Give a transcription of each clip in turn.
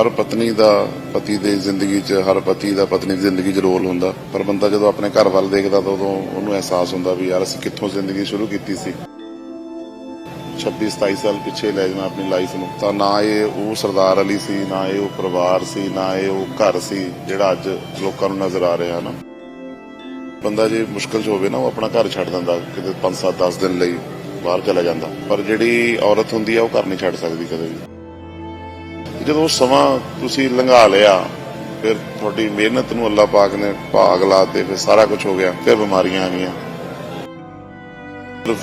ਹਰ ਪਤਨੀ ਦਾ ਪਤੀ ਦੀ ਜ਼ਿੰਦਗੀ 'ਚ, ਹਰ ਪਤੀ ਦਾ ਪਤਨੀ ਦੀ ਜ਼ਿੰਦਗੀ 'ਚ ਰੋਲ ਹੁੰਦਾ। ਪਰ ਬੰਦਾ ਜਦੋਂ ਆਪਣੇ ਘਰ ਵੱਲ ਦੇਖਦਾ ਤਾਂ ਉਦੋਂ ਉਹਨੂੰ ਅਹਿਸਾਸ ਹੁੰਦਾ ਵੀ ਯਾਰ ਅਸੀਂ ਕਿੱਥੋਂ ਜ਼ਿੰਦਗੀ ਸ਼ੁਰੂ ਕੀਤੀ ਸੀ। 26 27 ਸਾਲ ਪਿੱਛੇ ਲੈ ਜਾਣਾ ਆਪਣੀ ਲਾਈਫ ਨੂੰ। ਤਾਂ ਨਾ ਇਹ ਉਹ ਸਰਦਾਰ ਅਲੀ ਸੀ, ਨਾ ਇਹ ਉਹ ਪਰਿਵਾਰ ਸੀ, ਨਾ ਇਹ ਉਹ ਘਰ ਸੀ ਜਿਹੜਾ ਅੱਜ ਲੋਕਾਂ ਨੂੰ ਨਜ਼ਰ ਆ ਰਿਹਾ ਨਾ। ਬੰਦਾ ਜੇ ਮੁਸ਼ਕਲ 'ਚ ਹੋਵੇ ਨਾ, ਉਹ ਆਪਣਾ ਘਰ ਛੱਡ ਦਿੰਦਾ, ਕਿਤੇ 5 7 10 ਦਿਨ ਲਈ ਬਾਹਰ ਚਲਾ ਜਾਂਦਾ। ਪਰ ਜਿਹੜੀ ਔਰਤ ਹੁੰਦੀ ਆ, ਉਹ ਘਰ ਨਹੀਂ ਛੱਡ ਸਕਦੀ ਕਦੇ ਵੀ। ਜਦੋਂ ਸਮਾਂ ਤੁਸੀਂ ਲੰਘਾ ਲਿਆ, ਫਿਰ ਤੁਹਾਡੀ ਮਿਹਨਤ ਨੂੰ ਅੱਲਾਹ ਪਾਕ ਨੇ ਭਾਗ ਲਾਤੇ ਫਿਰ ਸਾਰਾ ਕੁਝ ਹੋ ਗਿਆ, ਫਿਰ ਬਿਮਾਰੀਆਂ ਆ ਗਈਆਂ।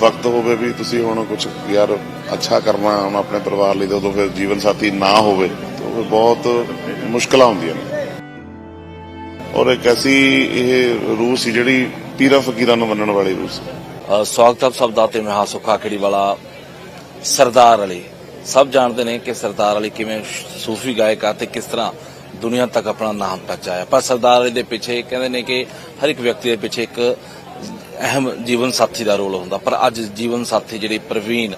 ਵਕਤ ਹੋਵੇ ਵੀ ਤੁਸੀਂ ਹੁਣ ਕੁਝ ਯਾਰ ਅੱਛਾ ਕਰਨਾ, ਹੁਣ ਆਪਣੇ ਪਰਿਵਾਰ ਲਈ ਉਦੋਂ ਫਿਰ ਜੀਵਨ ਸਾਥੀ ਨਾ ਹੋਵੇ, ਤਾਂ ਫਿਰ ਬਹੁਤ ਮੁਸ਼ਕਲਾਂ ਹੁੰਦੀਆਂ ਨੇ। ਔਰ ਇੱਕ ਐਸੀ ਇਹ ਰੂਹ ਸੀ ਜਿਹੜੀ ਪੀਰਾਂ ਫਕੀਰਾਂ ਨੂੰ ਮੰਨਣ ਵਾਲੀ ਰੂਹ ਸੀ। ਸਵਾਗਤ ਆਪ ਸਭ ਦਾ ਤੇ ਮੈਂ ਹਾਂ ਵਾਲਾ ਸਰਦਾਰ ਅਲੀ। ਸਭ ਜਾਣਦੇ ਨੇ ਕਿ ਸਰਦਾਰ ਅਲੀ ਕਿਵੇਂ ਸੂਫੀ ਗਾਇਕ ਆ ਤੇ ਕਿਸ ਤਰ੍ਹਾਂ ਦੁਨੀਆ ਤੱਕ ਆਪਣਾ ਨਾਮ ਪਹੁੰਚਾਇਆ ਪਰ ਸਰਦਾਰ ਅਲੀ ਦੇ ਪਿੱਛੇ ਕਹਿੰਦੇ ਨੇ ਕਿ ਹਰ ਇੱਕ ਵਿਅਕਤੀ ਦੇ ਪਿੱਛੇ ਇੱਕ ਅਹਿਮ ਜੀਵਨ ਸਾਥੀ ਦਾ ਰੋਲ ਹੁੰਦਾ ਪਰ ਅੱਜ ਜੀਵਨ ਸਾਥੀ ਜਿਹੜੀ ਪ੍ਰਵੀਨ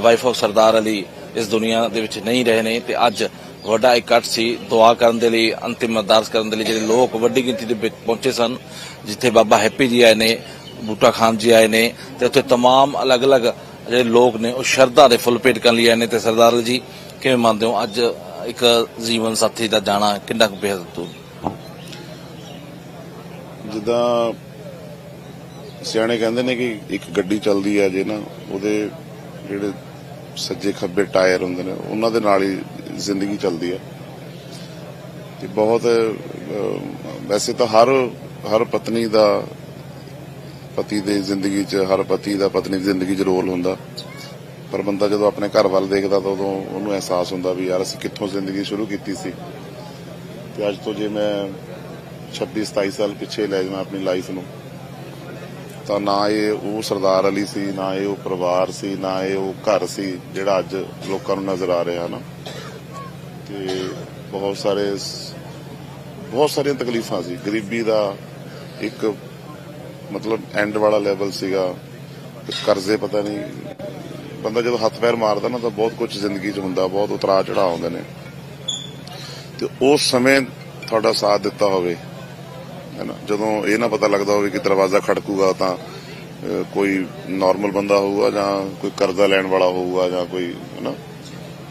ਵਾਈਫ ਆਫ ਸਰਦਾਰ ਅਲੀ ਇਸ ਦੁਨੀਆ ਦੇ ਵਿੱਚ ਨਹੀਂ ਰਹੇ ਨੇ ਤੇ ਅੱਜ ਵੱਡਾ ਇਕੱਠ ਸੀ ਦੁਆ ਕਰਨ ਦੇ ਲਈ ਅੰਤਿਮ ਅਰਦਾਸ ਕਰਨ ਦੇ ਲਈ ਜਿਹੜੇ ਲੋਕ ਵੱਡੀ ਗਿਣਤੀ ਦੇ ਵਿੱਚ ਪਹੁੰਚੇ ਸਨ ਜਿੱਥੇ ਬਾਬਾ ਹੈਪੀ ਜੀ ਆਏ ਨੇ ਬੂਟਾ ਖਾਨ ਜੀ ਆਏ ਨੇ ਤੇ ਉੱਥੇ तमाम ਅਲੱਗ-ਅਲੱਗ ਜਿਹੜੇ ਲੋਕ ਨੇ ਉਹ ਸ਼ਰਧਾ ਦੇ ਫੁੱਲ ਭੇਟ ਕਰਨ ਲਈ ਆਏ ਨੇ ਤੇ ਸਰਦਾਰ ਜੀ, ਕਿਵੇਂ ਮੰਨਦੇ ਹੋ ਅੱਜ ਇੱਕ ਜੀਵਨ ਸਾਥੀ ਦਾ ਜਾਣਾ ਕਿੰਨਾ ਕੁ ਬੇਹੱਦ ਦੂਰ ਜਿੱਦਾਂ ਸਿਆਣੇ ਕਹਿੰਦੇ ਨੇ ਕਿ ਇੱਕ ਗੱਡੀ ਚੱਲਦੀ ਹੈ ਜੇ ਨਾ, ਉਹਦੇ ਜਿਹੜੇ ਸੱਜੇ ਖੱਬੇ ਟਾਇਰ ਹੁੰਦੇ ਨੇ, ਉਹਨਾਂ ਦੇ ਨਾਲ ਹੀ ਜ਼ਿੰਦਗੀ ਚੱਲਦੀ ਹੈ ਤੇ ਬਹੁਤ ਵੈਸੇ ਤਾਂ ਹਰ ਹਰ ਪਤਨੀ ਦਾ ਪਤੀ ਦੀ ਜ਼ਿੰਦਗੀ 'ਚ, ਹਰ ਪਤੀ ਦਾ ਪਤਨੀ ਦੀ ਜ਼ਿੰਦਗੀ 'ਚ ਰੋਲ ਹੁੰਦਾ। ਪਰ ਬੰਦਾ ਜਦੋਂ ਆਪਣੇ ਘਰ ਵੱਲ ਦੇਖਦਾ ਤਾਂ ਉਦੋਂ ਉਹਨੂੰ ਅਹਿਸਾਸ ਹੁੰਦਾ ਵੀ ਯਾਰ ਅਸੀਂ ਕਿੱਥੋਂ ਜ਼ਿੰਦਗੀ ਸ਼ੁਰੂ ਕੀਤੀ ਸੀ। ਤੇ ਅੱਜ ਤੋਂ ਜੇ ਮੈਂ 26 27 ਸਾਲ ਪਿੱਛੇ ਲੈ ਜਾਵਾਂ ਆਪਣੀ ਲਾਈਫ ਨੂੰ, ਤਾਂ ਨਾ ਇਹ ਉਹ ਸਰਦਾਰ ਅਲੀ ਸੀ, ਨਾ ਇਹ ਉਹ ਪਰਿਵਾਰ ਸੀ, ਨਾ ਇਹ ਉਹ ਘਰ ਸੀ ਜਿਹੜਾ ਅੱਜ ਲੋਕਾਂ ਨੂੰ ਨਜ਼ਰ ਆ ਰਿਹਾ ਨਾ। ਤੇ ਬਹੁਤ ਸਾਰੇ ਬਹੁਤ ਸਾਰੀਆਂ ਤਕਲੀਫਾਂ ਸੀ। ਗਰੀਬੀ ਦਾ ਇੱਕ ਮਤਲਬ ਐਂਡ ਵਾਲਾ ਲੈਵਲ ਸੀਗਾ। ਕਰਜ਼ੇ ਪਤਾ ਨਹੀਂ। ਬੰਦਾ ਜਦੋਂ ਹੱਥ ਪੈਰ ਮਾਰਦਾ ਨਾ ਤਾਂ ਬਹੁਤ ਕੁਝ ਜ਼ਿੰਦਗੀ 'ਚ ਹੁੰਦਾ, ਬਹੁਤ ਉਤਰਾਅ ਚੜਾਅ ਆਉਂਦੇ ਨੇ। ਤੇ ਉਸ ਸਮੇਂ ਤੁਹਾਡਾ ਸਾਥ ਦਿੱਤਾ ਹੋਵੇ, ਹੈਨਾ? ਜਦੋਂ ਇਹ ਨਾ ਪਤਾ ਲੱਗਦਾ ਹੋਵੇ ਕਿ ਦਰਵਾਜ਼ਾ ਖੜਕੂਗਾ ਤਾਂ ਕੋਈ ਨਾਰਮਲ ਬੰਦਾ ਹੋਊਗਾ ਜਾਂ ਕੋਈ ਕਰਜ਼ਾ ਲੈਣ ਵਾਲਾ ਹੋਊਗਾ ਜਾਂ ਕੋਈ, ਹੈਨਾ?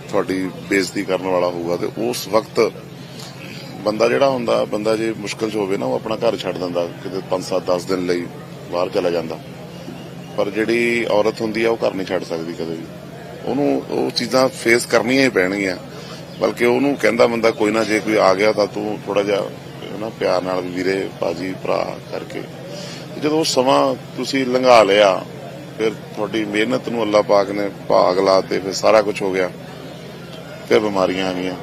ਤੁਹਾਡੀ ਬੇਇੱਜ਼ਤੀ ਕਰਨ ਵਾਲਾ ਹੋਊਗਾ। ਤੇ ਉਸ ਵਕਤ ਬੰਦਾ ਜਿਹੜਾ ਹੁੰਦਾ, ਬੰਦਾ ਜੇ ਮੁਸ਼ਕਲ 'ਚ ਹੋਵੇ ਨਾ, ਉਹ ਆਪਣਾ ਘਰ ਛੱਡ ਦਿੰਦਾ, ਕਿਤੇ 5-7 10 ਦਿਨ ਲਈ ਬਾਹਰ ਚਲਾ ਜਾਂਦਾ। ਪਰ ਜਿਹੜੀ ਔਰਤ ਹੁੰਦੀ ਆ, ਉਹ ਘਰ ਨਹੀਂ ਛੱਡ ਸਕਦੀ ਕਦੇ ਵੀ। ਉਹਨੂੰ ਉਹ ਚੀਜ਼ਾਂ ਫੇਸ ਕਰਨੀਆਂ ਹੀ ਪੈਣਗੀਆਂ। ਬਲਕਿ ਉਹਨੂੰ ਕਹਿੰਦਾ ਬੰਦਾ, ਕੋਈ ਨਾ, ਜੇ ਕੋਈ ਆ ਗਿਆ ਤਾਂ ਤੂੰ ਥੋੜਾ ਜਿਹਾ ਨਾ, ਪਿਆਰ ਨਾਲ ਵੀਰੇ ਬਾਜੀ ਭਰਾ ਕਰਕੇ। ਜਦੋਂ ਉਹ ਸਮਾਂ ਤੁਸੀਂ ਲੰਘਾ ਲਿਆ, ਫਿਰ ਤੁਹਾਡੀ ਮਿਹਨਤ ਨੂੰ ਅੱਲਾਹ ਪਾਕ ਨੇ ਭਾਗ ਲਾਤੇ, ਫਿਰ ਸਾਰਾ ਕੁਝ ਹੋ ਗਿਆ। ਫਿਰ ਬਿਮਾਰੀਆਂ ਆ ਗਈਆਂ।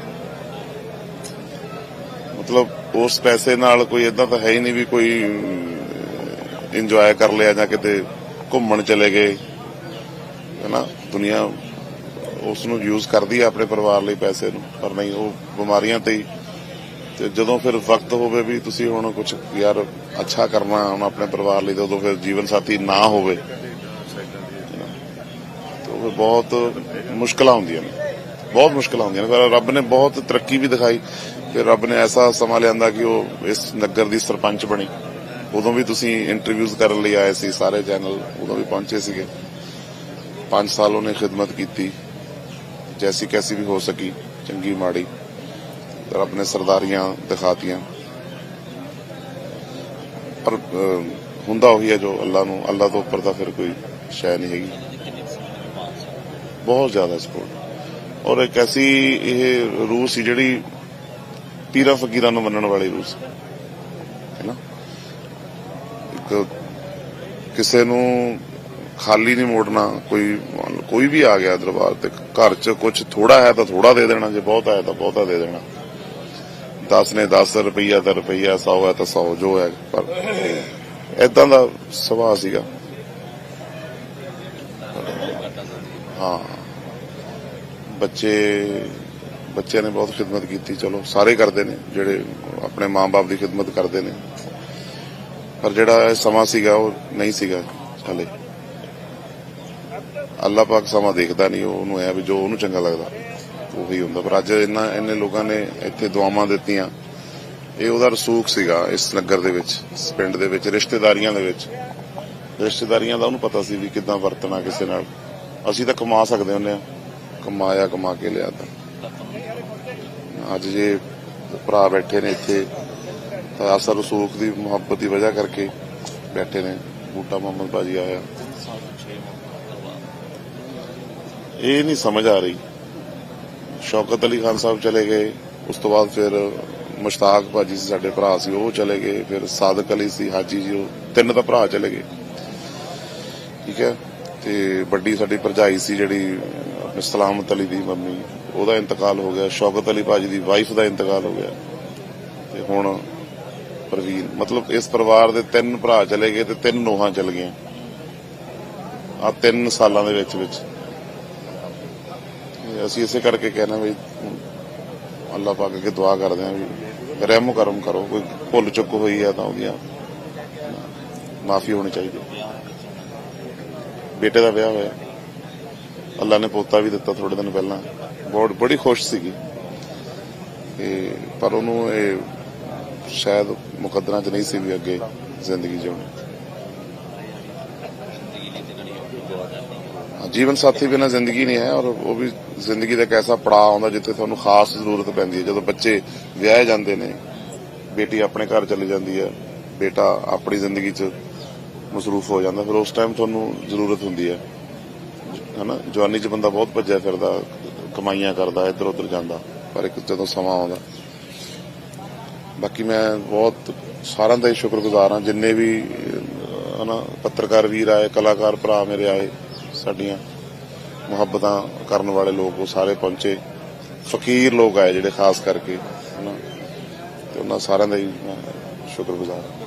ਮਤਲਬ ਉਸ ਪੈਸੇ ਨਾਲ ਕੋਈ ਇਦਾਂ ਤਾਂ ਹੈ ਹੀ ਨਹੀਂ ਵੀ ਕੋਈ ਇੰਜੋਏ ਕਰ ਲਿਆ ਜਾਂ ਕਿਤੇ ਘੁੰਮਣ ਚਲੇ ਗਏ, ਹੈਨਾ? ਦੁਨੀਆ ਉਸ ਨੂੰ ਯੂਜ਼ ਕਰਦੀ ਆ ਆਪਣੇ ਪਰਿਵਾਰ ਲਈ ਪੈਸੇ ਨੂੰ, ਪਰ ਨਹੀਂ, ਉਹ ਬਿਮਾਰੀਆਂ ਤੇ ਤੇ ਜਦੋਂ ਫਿਰ ਵਕਤ ਹੋਵੇ ਵੀ ਤੁਸੀਂ ਹੁਣ ਕੁਝ ਯਾਰ ਅੱਛਾ ਕਰਨਾ ਹੁਣ ਆਪਣੇ ਪਰਿਵਾਰ ਲਈ ਤਾਂ ਉਦੋਂ ਫਿਰ ਜੀਵਨ ਸਾਥੀ ਨਾ ਹੋਵੇ ਤਾਂ ਉਹ ਫਿਰ ਬਹੁਤ ਮੁਸ਼ਕਲਾਂ ਹੁੰਦੀਆਂ ਨੇ। ਬਹੁਤ ਮੁਸ਼ਕਲਾਂ ਹੁੰਦੀਆਂ ਨੇ, ਪਰ ਰੱਬ ਨੇ ਬਹੁਤ ਤਰੱਕੀ ਵੀ ਦਿਖਾਈ। ਫਿਰ ਰੱਬ ਨੇ ਐਸਾ ਸਮਾਂ ਲਿਆਂਦਾ ਕਿ ਉਹ ਇਸ ਨਗਰ ਦੀ ਸਰਪੰਚ ਬਣੀ। ਉਦੋਂ ਵੀ ਤੁਸੀਂ ਇੰਟਰਵਿਊਜ਼ ਕਰਨ ਲਈ ਆਏ ਸੀ, ਸਾਰੇ ਚੈਨਲ ਉਦੋਂ ਵੀ ਪਹੁੰਚੇ ਸੀਗੇ। 5 ਸਾਲ ਉਹਨੇ ਖਿਦਮਤ ਕੀਤੀ। ਜੈਸੀ ਕੈਸੀ ਵੀ ਹੋ ਸਕੀ, ਚੰਗੀ ਮਾੜੀ। ਰੱਬ ਨੇ ਸਰਦਾਰੀਆਂ ਦਿਖਾਤੀਆਂ। ਪਰ ਹੁੰਦਾ ਉਹੀ ਹੈ ਜੋ ਅੱਲਾ ਨੂੰ, ਅੱਲਾ ਤੋਂ ਉੱਪਰ ਤਾਂ ਫਿਰ ਕੋਈ ਸ਼ੈ ਨਹੀਂ ਹੈਗੀ। ਬਹੁਤ ਜ਼ਿਆਦਾ ਸਪੋਰਟ ਔਰ ਇੱਕ ਐਸੀ ਇਹ ਰੂਹ ਸੀ ਜਿਹੜੀ ਪੀਰਾਂ ਫਕੀਰਾਂ ਨੂੰ ਮੰਨਣ ਵਾਲੀ ਰੂਹ ਹੈਨਾ? ਇੱਕ ਕਿਸੇ ਨੂੰ ਖਾਲੀ ਨਹੀਂ ਮੋੜਨਾ, ਕੋਈ ਕੋਈ ਵੀ ਆ ਗਿਆ ਦਰਬਾਰ ਤੇ, ਘਰ 'ਚ ਕੁਝ ਥੋੜਾ ਹੈ ਤਾਂ ਥੋੜਾ ਦੇ ਦੇਣਾ, ਜੇ ਬਹੁਤ ਹੈ ਤਾਂ ਬਹੁਤਾ ਦੇ ਦੇਣਾ। 10 ਨੇ 10 ਰੁਪਈਆ ਤਾਂ ਰੁਪਈਆ 100 ਹੈ ਤਾਂ 100 ਜੋ ਹੈ, ਪਰ ਇਦਾਂ ਦਾ ਸੁਭਾਅ ਸੀਗਾ। ਹਾਂ। ਬੱਚੇ ਬੱਚਿਆਂ ਨੇ ਬਹੁਤ ਖਿਦਮਤ ਕੀਤੀ, ਚਲੋ, ਸਾਰੇ ਕਰਦੇ ਨੇ, ਜਿਹੜੇ ਆਪਣੇ ਮਾਂ-ਬਾਪ ਦੀ ਖਿਦਮਤ ਕਰਦੇ ਨੇ। ਪਰ ਜਿਹੜਾ ਇਹ ਸਮਾਂ ਸੀਗਾ, ਉਹ ਨਹੀਂ ਸੀਗਾ ਹਲੇ। ਅੱਲਾਹ ਪਾਕ ਸਮਾਂ ਦੇਖਦਾ ਨਹੀਂ ਉਹਨੂੰ ਐ ਵੀ ਜੋ ਉਹਨੂੰ ਚੰਗਾ ਲੱਗਦਾ, ਉਹੀ ਹੁੰਦਾ। ਪਰ ਅੱਜ ਇੰਨਾ, ਇੰਨੇ ਲੋਕਾਂ ਨੇ ਇੱਥੇ ਦੁਆਵਾਂ ਦਿੱਤੀਆਂ। ਇਹ ਉਹਦਾ ਰਸੂਖ ਸੀਗਾ, ਇਸ ਨਗਰ ਦੇ ਵਿੱਚ, ਇਸ ਪਿੰਡ ਦੇ ਵਿੱਚ, ਰਿਸ਼ਤੇਦਾਰੀਆਂ ਦੇ ਵਿੱਚ। ਰਿਸ਼ਤੇਦਾਰੀਆਂ ਦਾ ਉਹਨੂੰ ਪਤਾ ਸੀ ਵੀ ਕਿੱਦਾਂ ਵਰਤਣਾ ਕਿਸੇ ਨਾਲ। ਅਸੀਂ ਤਾਂ ਕਮਾ ਸਕਦੇ ਹੁੰਦੇ ਆ ਕਮਾਇਆ, ਕਮਾ ਕੇ ਲਿਆ ਤਾਂ ਅੱਜ ਜੇ ਭਰਾ ਬੈਠੇ ਨੇ ਇੱਥੇ, ਤਾਂ ਅਸਰ ਰਸੂਖ ਦੀ ਮੁਹੱਬਤ ਦੀ ਵਜ੍ਹਾ ਕਰਕੇ ਬੈਠੇ ਨੇ। ਬੂਟਾ ਮੁਹੰਮਦ ਬਾਜੀ ਆਇਆ। ਇਹ ਨਹੀਂ ਸਮਝ ਆ ਰਹੀ। ਸ਼ੌਕਤ ਅਲੀ ਖਾਨ ਸਾਹਿਬ ਚਲੇ ਗਏ। ਉਸ ਤੋਂ ਬਾਅਦ ਫਿਰ ਮੁਸ਼ਤਾਕ ਭਾਜੀ ਸੀ, ਸਾਡੇ ਭਰਾ ਸੀ, ਉਹ ਚਲੇ ਗਏ। ਫਿਰ ਸਾਦਕ ਅਲੀ ਸੀ, ਹਾਜੀ ਜੀ, ਉਹ ਤਿੰਨ ਤਾਂ ਭਰਾ ਚਲੇ ਗਏ। ਠੀਕ ਹੈ? ਤੇ ਵੱਡੀ ਸਾਡੀ ਭਰਜਾਈ ਸੀ ਜਿਹੜੀ ਆਪਣੇ ਸਲਾਮਤ ਅਲੀ ਦੀ ਮੰਮੀ। ਉਹਦਾ ਇੰਤਕਾਲ ਹੋ ਗਿਆ, ਸ਼ੌਕਤ ਅਲੀ ਭਾਜੀ ਦੀ ਵਾਈਫ ਦਾ ਇੰਤਕਾਲ ਹੋ ਗਿਆ। ਤੇ ਹੁਣ ਪ੍ਰਵੀਨ, ਮਤਲਬ ਇਸ ਪਰਿਵਾਰ ਦੇ ਤਿੰਨ ਭਰਾ ਚਲੇ ਗਏ ਤੇ ਤਿੰਨ ਨੋਹਾਂ ਚਲ ਗਈਆਂ। ਆ ਤਿੰਨ ਸਾਲਾਂ ਦੇ ਵਿੱਚ ਵਿੱਚ। ਅਸੀਂ ਇਸੇ ਕਰਕੇ ਕਹਿਣਾ ਵੀ ਅੱਲਾਹ ਪਾਕ ਅੱਗੇ ਦੁਆ ਕਰਦੇ ਹਾਂ ਵੀ ਰਹਿਮ ਕਰਮ ਕਰੋ, ਕੋਈ ਭੁੱਲ ਚੁੱਕ ਹੋਈ ਹੈ ਤਾਂ ਉਹਦੀਆਂ ਮਾਫੀ ਹੋਣੀ ਚਾਹੀਦੀ। ਬੇਟੇ ਦਾ ਵਿਆਹ ਹੋਇਆ। ਅੱਲਾ ਨੇ ਪੋਤਾ ਵੀ ਦਿੱਤਾ ਥੋੜੇ ਦਿਨ ਪਹਿਲਾਂ। ਬਹੁਤ, ਬੜੀ ਖੁਸ਼ ਸੀਗੀ। ਤੇ ਪਰ ਉਹਨੂੰ ਇਹ ਸ਼ਾਇਦ ਮੁਕੱਦਰਾਂ 'ਚ ਨਹੀਂ ਸੀ ਵੀ ਅੱਗੇ ਜ਼ਿੰਦਗੀ ਜਿਉਣੀ। ਜੀਵਨ ਸਾਥੀ ਬਿਨਾਂ ਜ਼ਿੰਦਗੀ ਨਹੀਂ ਹੈ ਔਰ ਉਹ ਵੀ ਜ਼ਿੰਦਗੀ ਦਾ ਇੱਕ ਐਸਾ ਪੜਾਅ ਆਉਂਦਾ ਜਿੱਥੇ ਤੁਹਾਨੂੰ ਖਾਸ ਜ਼ਰੂਰਤ ਪੈਂਦੀ ਹੈ। ਜਦੋਂ ਬੱਚੇ ਵਿਆਹੇ ਜਾਂਦੇ ਨੇ, ਬੇਟੀ ਆਪਣੇ ਘਰ ਚਲੀ ਜਾਂਦੀ ਹੈ, ਬੇਟਾ ਆਪਣੀ ਜ਼ਿੰਦਗੀ 'ਚ ਮਸਰੂਫ ਹੋ ਜਾਂਦਾ, ਫਿਰ ਉਸ ਟਾਈਮ ਤੁਹਾਨੂੰ ਜ਼ਰੂਰਤ ਹੁੰਦੀ ਹੈ। ਹਨਾ ਜਵਾਨੀ 'ਚ ਬੰਦਾ ਬਹੁਤ ਭੱਜਿਆ ਫਿਰਦਾ ਕਮਾਈਆਂ ਕਰਦਾ ਇੱਧਰ ਉੱਧਰ ਜਾਂਦਾ ਪਰ ਇੱਕ ਜਦੋਂ ਸਮਾਂ ਆਉਂਦਾ। ਬਾਕੀ ਮੈਂ ਬਹੁਤ ਸਾਰਿਆਂ ਦਾ ਹੀ ਸ਼ੁਕਰਗੁਜ਼ਾਰ ਹਾਂ ਜਿੰਨੇ ਵੀ ਅਹ, ਹਨਾ ਪੱਤਰਕਾਰ ਵੀਰ ਆਏ ਕਲਾਕਾਰ ਭਰਾ ਮੇਰੇ ਆਏ ਸਾਡੀਆਂ ਮੁਹੱਬਤਾਂ ਕਰਨ ਵਾਲੇ ਲੋਕ ਉਹ ਸਾਰੇ ਪਹੁੰਚੇ। ਫਕੀਰ ਲੋਕ ਆਏ ਜਿਹੜੇ ਖਾਸ ਕਰਕੇ ਹਨਾ। ਤੇ ਉਹਨਾਂ ਸਾਰਿਆਂ ਦਾ ਹੀ ਮੈਂ ਸ਼ੁਕਰਗੁਜ਼ਾਰ ਹਾਂ।